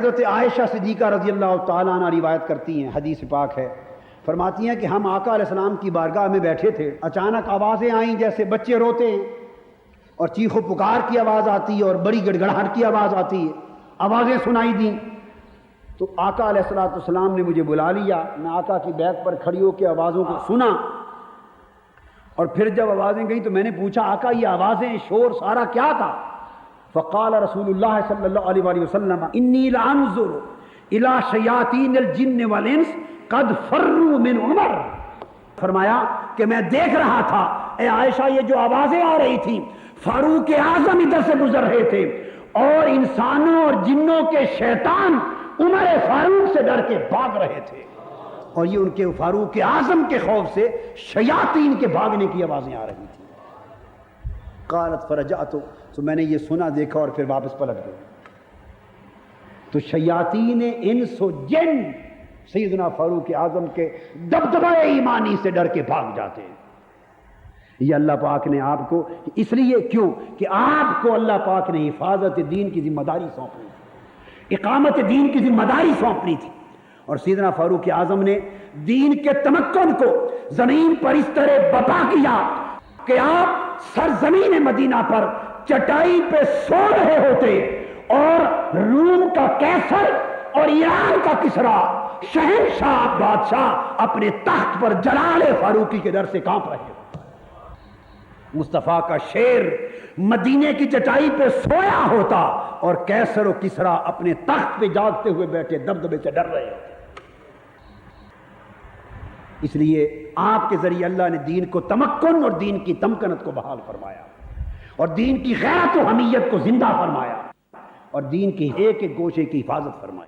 حضرت عائشہ صدیقہ رضی اللہ تعالیٰ عنہ روایت کرتی ہیں، حدیث پاک ہے۔ فرماتی ہیں کہ ہم آقا علیہ السلام کی بارگاہ میں بیٹھے تھے۔ اچانک آوازیں آئیں جیسے بچے روتے ہیں اور چیخ و پکار کی آواز آتی ہے اور بڑی گڑگڑاہٹ کی آواز آتی ہے۔ آوازیں سنائی دیں۔ تو آقا علیہ السلاۃ السلام نے مجھے بلا لیا۔ میں آقا کی بیت پر کھڑی ہو کے آوازوں کو سنا۔ اور پھر جب آوازیں گئیں تو میں نے پوچھا، آقا یہ آوازیں شور سارا کیا تھا؟ فقال رسول اللہ صلی اللہ علیہ وآلہ وسلم، انی لانظر الى شیاطین الجن والانس قد فروا من عمر. فرمایا کہ میں دیکھ رہا تھا، اے عائشہ، یہ جو آوازیں آ رہی تھیں، فاروق اعظم ادھر سے گزر رہے تھے، اور انسانوں اور جنوں کے شیطان عمر فاروق سے ڈر کے بھاگ رہے تھے۔ اور یہ ان کے فاروق اعظم کے خوف سے شیاطین کے بھاگنے کی آوازیں آ رہی تھیں۔ قالت فرجعت، تو میں نے یہ سنا، دیکھا اور پھر واپس پلٹ گئے تو شیاطین انس و جن سیدنا فاروق اعظم کے دبدبہ ایمانی سے ڈر کے بھاگ جاتے ہیں۔ یہ اللہ پاک نے آپ کو، اس لیے کیوں کہ آپ کو اللہ پاک نے حفاظت دین کی ذمہ داری سونپنی تھی۔ اقامت دین کی ذمہ داری سونپنی تھی۔ اور سیدنا فاروق اعظم نے دین کے تمکن کو زمین پر اس طرح بپا کیا کہ آپ سرزمین مدینہ پر چٹائی پہ سو رہے ہوتے اور روم کا کیسر اور ایران کا کسرا، شہنشاہ بادشاہ اپنے تخت پر جلال فاروقی کے در سے کانپ رہے مصطفیٰ کا شیر مدینے کی چٹائی پہ سویا ہوتا اور کیسر و کسرا اپنے تخت پہ جاگتے ہوئے بیٹھے، دبدبے سے ڈر رہے ہوتے۔ اس لیے آپ کے ذریعے اللہ نے دین کو تمکن اور دین کی تمکنت کو بحال فرمایا اور دین کی غیرت و حمیت کو زندہ فرمایا اور دین کی ایک ایک گوشے کی حفاظت فرمائی